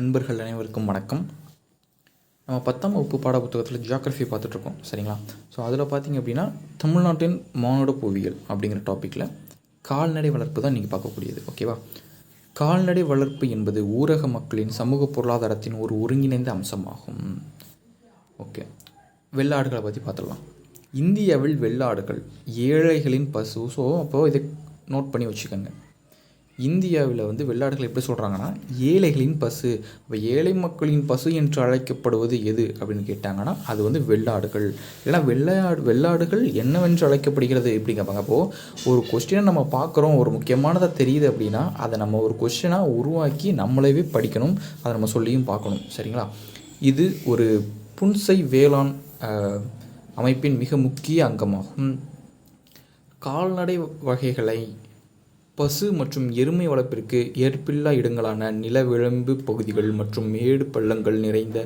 நண்பர்கள் அனைவருக்கும் வணக்கம். நம்ம பத்தாம் வகுப்பு பாட புத்தகத்தில் ஜியாகிரஃபி பார்த்துட்ருக்கோம் சரிங்களா? ஸோ அதில் பார்த்தீங்க அப்படின்னா தமிழ்நாட்டின் மானுட புவியியல் அப்படிங்கிற டாப்பிக்கில் கால்நடை வளர்ப்பு தான் நீங்கள் பார்க்கக்கூடியது ஓகேவா கால்நடை வளர்ப்பு என்பது ஊரக மக்களின் சமூக பொருளாதாரத்தின் ஒரு ஒருங்கிணைந்த அம்சமாகும். ஓகே வெள்ளாடுகளை பற்றி பார்த்துடலாம். இந்தியாவில் வெள்ளாடுகள் ஏழைகளின் பசு ஸோ அப்போது இதை நோட் பண்ணி வச்சுக்கோங்க. இந்தியாவில் வந்து வெள்ளாடுகள் எப்படி சொல்கிறாங்கன்னா ஏழைகளின் பசு. இப்போ ஏழை மக்களின் பசு என்று அழைக்கப்படுவது எது அப்படின்னு கேட்டாங்கன்னா அது வந்து வெள்ளாடுகள். ஏன்னா வெள்ளாடு வெள்ளாடுகள் என்னவென்று அழைக்கப்படுகிறது எப்படி கேட்பாங்க அப்போது ஒரு கொஸ்டினை நம்ம பார்க்குறோம் ஒரு முக்கியமானதாக தெரியுது அப்படின்னா அதை நம்ம ஒரு கொஸ்டினாக உருவாக்கி நம்மளவே படிக்கணும் அதை நம்ம சொல்லியும் பார்க்கணும். சரிங்களா? இது ஒரு புன்சை வேளாண் அமைப்பின் மிக முக்கிய அங்கமாகும். கால்நடை வகைகளை பசு மற்றும் எருமை வளர்ப்பிற்கு ஏற்பில்லா இடங்களான நிலவிளம்பு பகுதிகள் மற்றும் மேடு பள்ளங்கள் நிறைந்த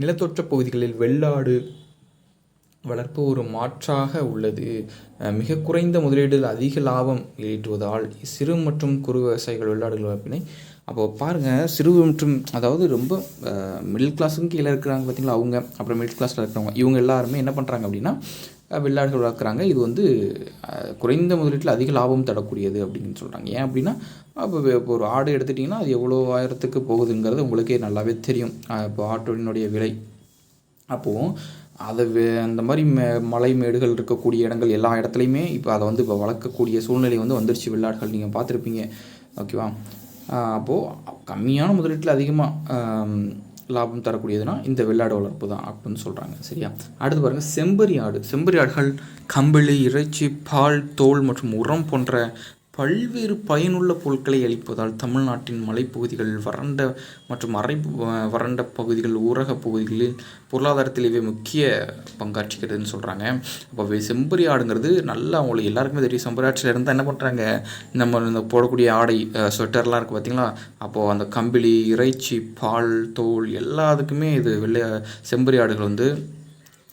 நிலத்தோற்ற பகுதிகளில் வெள்ளாடு வளர்ப்பு ஒரு மாற்றாக உள்ளது. மிக குறைந்த முதலீடில் அதிக லாபம் ஈட்டுவதால் சிறு மற்றும் குறு விவசாயிகள் வெள்ளாடுகள் வளர்ப்பினை அப்போ பாருங்கள் சிறு மற்றும் அதாவது ரொம்ப மிடில் கிளாஸுக்கும் கீழே இருக்கிறாங்க பார்த்தீங்களா அவங்க அப்புறம் மிடில் கிளாஸில் இருக்கிறவங்க இவங்க எல்லாருமே என்ன பண்ணுறாங்க அப்படின்னா வெள்ளாடுகள் வளர்க்குறாங்க. இது வந்து குறைந்த முதலீட்டில் அதிக லாபம் தரக்கூடியது அப்படின்னு சொல்கிறாங்க ஏன் அப்படின்னா அப்போ இப்போ ஒரு ஆடு எடுத்துட்டிங்கன்னா அது எவ்வளோ ஆயிரத்துக்கு போகுதுங்கிறது உங்களுக்கே நல்லாவே தெரியும். இப்போ ஆட்டோடினுடைய விலை. அப்போது அதை வே- அந்த மாதிரி மே மலை மேடுகள் இருக்கக்கூடிய இடங்கள் எல்லா இடத்துலையுமே இப்போ அதை வந்து இப்போ வளர்க்கக்கூடிய சூழ்நிலை வந்து வந்துருச்சு வெள்ளாடுகள். நீங்கள் பார்த்துருப்பீங்க. ஓகேவா? அப்போது கம்மியான முதலீட்டில் அதிகமாக லாபம் தரக்கூடியதுன்னா இந்த வெள்ளாடு வளர்ப்பு தான் அப்படின்னு சொல்கிறாங்க சரியா? அடுத்து பாருங்கள் செம்பரி ஆடு. செம்பரி ஆடுகள் கம்பளி இறைச்சி பால் தோல் மற்றும் உரம் போன்ற பல்வேறு பயனுள்ள பொருட்களை அளிப்பதால் தமிழ்நாட்டின் மலைப்பகுதிகள் வறண்ட மற்றும் அரை வறண்ட பகுதிகள் ஊரக பகுதிகளில் பொருளாதாரத்தில் இவை முக்கிய பங்காற்றுகிறதுன்னு சொல்கிறாங்க அப்போ செம்பரி ஆடுங்கிறது நல்லா அவங்களுக்கு எல்லாருக்குமே தெரியும். செம்பரி ஆட்சியில் இருந்தால் என்ன பண்ணுறாங்க நம்ம இந்த போடக்கூடிய ஆடை ஸ்வெட்டர்லாம் இருக்குது பார்த்தீங்களா அப்போது அந்த கம்பிளி இறைச்சி பால் தோல் எல்லாத்துக்குமே இது வெள்ளை செம்பரி ஆடுகள் வந்து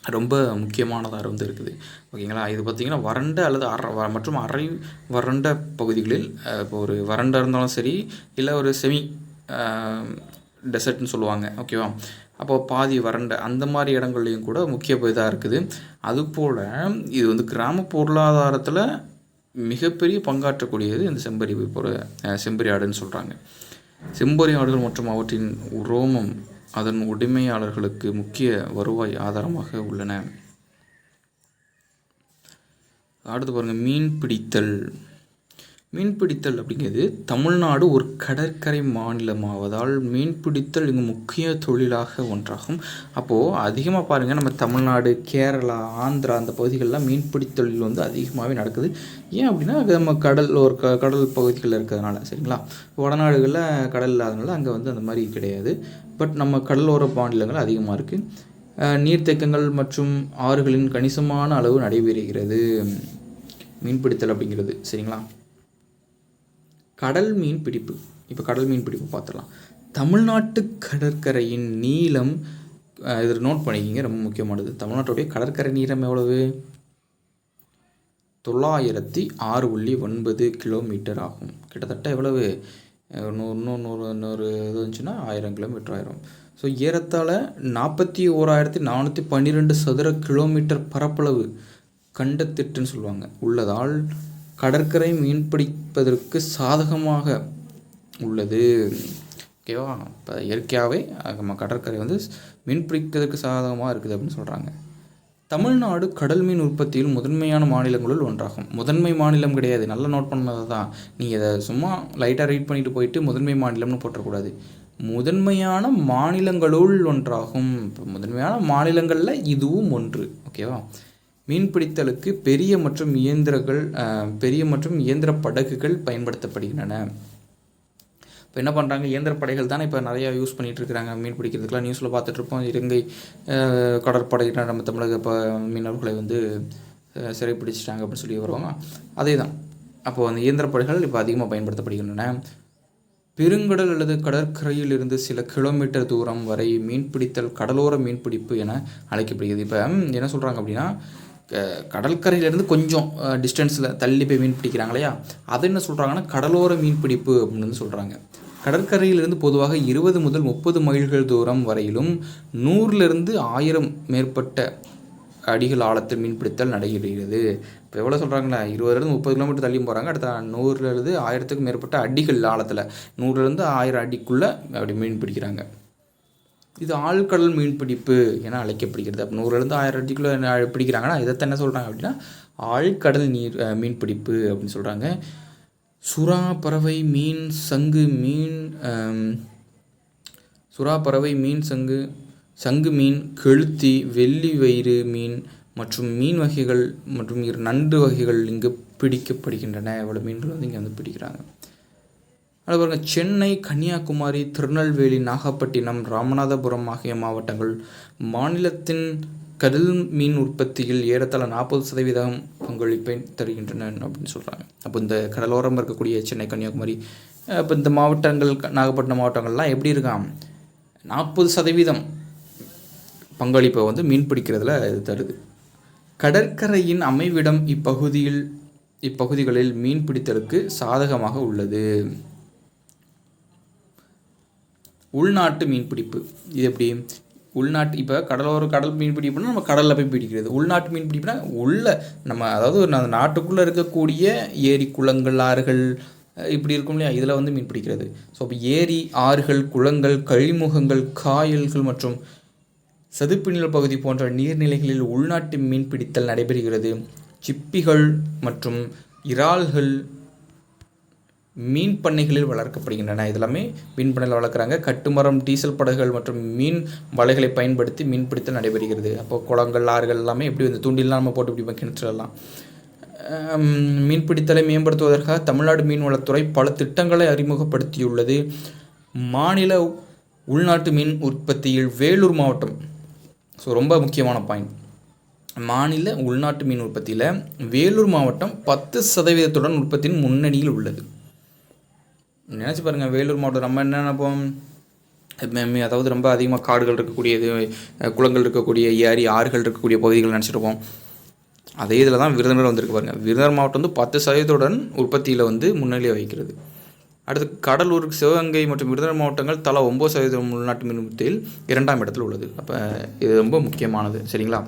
ரொம்ப முக்கியமானதாக வந்து இருக்குது ஓகேங்களா? இது பார்த்திங்கன்னா வறண்ட அல்லது அற வ- மற்றும் அரை வறண்ட பகுதிகளில் இப்போ ஒரு வறண்ட இருந்தாலும் சரி இல்லை ஒரு செமி டெசர்ட்னு சொல்லுவாங்க. ஓகேவா? அப்போ பாதி வறண்ட அந்த மாதிரி இடங்கள்லையும் கூட முக்கிய இதாக இருக்குது. அதுபோல் இது வந்து கிராம பொருளாதாரத்தில் மிகப்பெரிய பங்காற்றக்கூடியது இந்த செம்பரி பொரு அஹ், செம்பரி ஆடுன்னு சொல்கிறாங்க செம்பரி ஆடுகள் மற்றும் அவற்றின் உரோமம் அதன் உடைமையாளர்களுக்கு முக்கிய வருவாய் ஆதாரமாக உள்ளன. அடுத்து பாருங்கள் மீன் பிடித்தல். மீன் பிடித்தல் அப்படிங்கிறது தமிழ்நாடு ஒரு கடற்கரை மாநிலமாவதால் மீன் பிடித்தல் இங்கு முக்கிய தொழிலாக ஒன்றாகும். அப்போது அதிகமாக பாருங்கள் நம்ம தமிழ்நாடு கேரளா ஆந்திரா அந்த பகுதிகளெலாம் மீன்பிடித்தொழில் வந்து அதிகமாகவே நடக்குது. ஏன் அப்படின்னா அது நம்ம கடல் ஒரு க கடல் பகுதிகளில் இருக்கிறதுனால சரிங்களா? வடநாடுகளில் கடல் இல்லாதனால அங்கே வந்து அந்த மாதிரி கிடையாது. பட் நம்ம கடலோர மாநிலங்கள் அதிகமாக இருக்குது நீர்த்தேக்கங்கள் மற்றும் ஆறுகளின் கணிசமான அளவு நடைபெறுகிறது. மீன்பிடித்தல் அப்படிங்கிறது சரிங்களா? கடல் மீன் பிடிப்பு. இப்போ கடல் மீன் பிடிப்பு பார்த்துடலாம். தமிழ்நாட்டு கடற்கரையின் நீளம் இது நோட் பண்ணிக்கிங்க ரொம்ப முக்கியமானது. தமிழ்நாட்டுடைய கடற்கரை நீளம் எவ்வளவு? தொள்ளாயிரத்தி ஆறு புள்ளி ஒன்பது கிலோமீட்டர் ஆகும். கிட்டத்தட்ட எவ்வளவு? நூறு நூறு நூறு நூறு இது வந்துச்சுன்னா ஆயிரம் கிலோமீட்டர் ஆயிரும். ஸோ ஏறத்தாழ நாற்பத்தி ஓராயிரத்தி நானூற்றி பன்னிரெண்டு சதுர கிலோமீட்டர் பரப்பளவு கண்டத்திட்டுன்னு சொல்லுவாங்க. உள்ளதால் கடற்கரை மீன்பிடிப்பதற்கு சாதகமாக உள்ளது. ஓகேவா இப்போ இயற்கையாகவே நம்ம கடற்கரை வந்து மீன்பிடிக்கிறதுக்கு சாதகமாக இருக்குது அப்படின்னு சொல்கிறாங்க தமிழ்நாடு கடல் மீன் உற்பத்தியில் முதன்மையான மாநிலங்களுள் ஒன்றாகும். முதன்மை மாநிலம் கிடையாது. நல்லா நோட் பண்ணது தான் நீங்கள் இதை சும்மா லைட்டாக ரீட் பண்ணிட்டு போயிட்டு முதன்மை மாநிலம்னு போட்டக்கூடாது முதன்மையான மாநிலங்களுள் ஒன்றாகும். இப்போ முதன்மையான மாநிலங்களில் இதுவும் ஒன்று. ஓகேவா மீன்பிடித்தலுக்கு பெரிய மற்றும் இயந்திரங்கள் பெரிய மற்றும் இயந்திர படகுகள் பயன்படுத்தப்படுகின்றன. இப்போ என்ன பண்ணுறாங்க இயந்திர படைகள் தானே இப்போ நிறையா யூஸ் பண்ணிகிட்டு இருக்கிறாங்க. மீன் பிடிக்கிறதுக்குலாம் நியூஸில் பார்த்துட்ருப்போம் இலங்கை கடற்படையினர் நம்ம தமிழக இப்போ மீனவர்களை வந்து சிறைப்பிடிச்சிட்டாங்க அப்படின்னு சொல்லி வருவாங்க. அதே தான் அப்போது அந்த இயந்திர படைகள் இப்போ அதிகமாக பயன்படுத்தப்படுகின்றன. பெருங்கடல் அல்லது கடற்கரையில் இருந்து சில கிலோமீட்டர் தூரம் வரை மீன்பிடித்தல் கடலோர மீன்பிடிப்பு என அழைக்கப்படுகிறது. இப்போ என்ன சொல்கிறாங்க அப்படின்னா கடற்கரையிலேருந்து கொஞ்சம் டிஸ்டன்ஸில் தள்ளி போய் மீன் பிடிக்கிறாங்க இல்லையா அதை என்ன சொல்கிறாங்கன்னா கடலோர மீன் பிடிப்பு அப்படின்னு சொல்கிறாங்க கடற்கரையிலிருந்து பொதுவாக இருபது முதல் முப்பது மைல்கள் தூரம் வரையிலும் நூறிலிருந்து ஆயிரம் மேற்பட்ட அடிகள் ஆழத்தில் மீன்பிடித்தல் நடைபெறுகிறது. இப்போ எவ்வளோ சொல்கிறாங்களா இருபதுலேருந்து முப்பது கிலோமீட்டர் தள்ளியும் போகிறாங்க அடுத்த நூறுலேருந்து ஆயிரத்துக்கும் மேற்பட்ட அடிகள் ஆழத்தில் நூறுலேருந்து ஆயிரம் அடிக்குள்ளே அப்படி மீன் பிடிக்கிறாங்க. இது ஆழ்கடல் மீன்பிடிப்பு என அழைக்கப்படுகிறது. அப்போ நூறுலேருந்து ஆயிரம் அடிக்குள்ளே பிடிக்கிறாங்கன்னா இதை என்ன சொல்கிறாங்க அப்படின்னா ஆழ்கடல் நீர் மீன்பிடிப்பு அப்படின்னு சொல்கிறாங்க சுறா பறவை மீன் சங்கு மீன் சுறா பறவை மீன் சங்கு சங்கு மீன் கெளுத்தி வெள்ளி வயிறு மீன் மற்றும் மீன் வகைகள் மற்றும் இரு நண்டு வகைகள் இங்கு பிடிக்கப்படுகின்றன. இவ்வளோ மீன்கள் வந்து இங்கே வந்து பிடிக்கிறாங்க. அதில் பாருங்கள் சென்னை கன்னியாகுமரி திருநெல்வேலி நாகப்பட்டினம் ராமநாதபுரம் ஆகிய மாவட்டங்கள் மாநிலத்தின் கடல் மீன் உற்பத்தியில் ஏறத்தாழ நாற்பது சதவீதம் பங்களிப்பை தருகின்றன அப்படின்னு சொல்கிறாங்க அப்போ இந்த கடலோரம் இருக்கக்கூடிய சென்னை கன்னியாகுமரி இப்போ இந்த மாவட்டங்கள் க- நாகப்பட்டினம் மாவட்டங்கள்லாம் எப்படி இருக்காம்? நாற்பது சதவீதம் பங்களிப்பை வந்து மீன் பிடிக்கிறதுல இது தருது. கடற்கரையின் அமைவிடம் இப்பகுதியில் இப்பகுதிகளில் மீன் பிடித்தலுக்கு சாதகமாக உள்ளது. உள்நாட்டு மீன்பிடிப்பு. இது எப்படி? உள்நாட்டு இப்போ கடலோர கடல் மீன் பிடிப்புனா நம்ம கடலில் போய் பிடிக்கிறது. உள்நாட்டு மீன் பிடிப்புனா உள்ள நம்ம அதாவது ஒரு நாட்டுக்குள்ளே இருக்கக்கூடிய ஏரி குளங்கள் ஆறுகள் இப்படி இருக்கும் இல்லையா? இதில் வந்து மீன் பிடிக்கிறது. ஸோ இப்போ ஏரி ஆறுகள் குளங்கள் கழிமுகங்கள் காயல்கள் மற்றும் சதுப்பு நில பகுதி போன்ற நீர்நிலைகளில் உள்நாட்டு மீன்பிடித்தல் நடைபெறுகிறது. சிப்பிகள் மற்றும் இறால்கள் மீன் பண்ணைகளில் வளர்க்கப்படுகின்றன. இதெல்லாமே மீன் பண்ணையில் வளர்க்குறாங்க. கட்டுமரம் டீசல் படகுகள் மற்றும் மீன் வலைகளை பயன்படுத்தி மீன்பிடித்தல் நடைபெறுகிறது. அப்போ குளங்கள் ஆறுகள் எல்லாமே எப்படி வந்து தூண்டிலாம் நம்ம போட்டு பிடிப்போம் கிணற்றுலாம் மீன்பிடித்தலை மேம்படுத்துவதற்காக தமிழ்நாடு மீன்வளத்துறை பல திட்டங்களை அறிமுகப்படுத்தியுள்ளது. மாநில உள்நாட்டு மீன் உற்பத்தியில் வேலூர் மாவட்டம். ஸோ ரொம்ப முக்கியமான பாயிண்ட் மாநில உள்நாட்டு மீன் உற்பத்தியில் வேலூர் மாவட்டம் பத்து சதவீதத்துடன் உற்பத்தியின் முன்னணியில் உள்ளது. நினச்சி பாருங்கள் வேலூர் மாவட்டம் நம்ம என்ன நினைப்போம்? அதாவது ரொம்ப அதிகமாக காடுகள் இருக்கக்கூடியது குளங்கள் இருக்கக்கூடிய ஏரி ஆறுகள் இருக்கக்கூடிய பகுதிகள் நினச்சிருப்போம். அதே இதில் தான் விருதுநகர் வந்திருக்கு பாருங்க. விருதுநகர் மாவட்டம் வந்து பத்து சதவீதத்துடன் உற்பத்தியில் வந்து முன்னிலை வகிக்கிறது. அடுத்து கடலூர் சிவகங்கை மற்றும் விருதுநகர் மாவட்டங்கள் தலா ஒம்பது சதவீதம் உள்நாட்டு மின் உற்பத்தியில் இரண்டாம் இடத்தில் உள்ளது. அப்போ இது ரொம்ப முக்கியமானது சரிங்களா?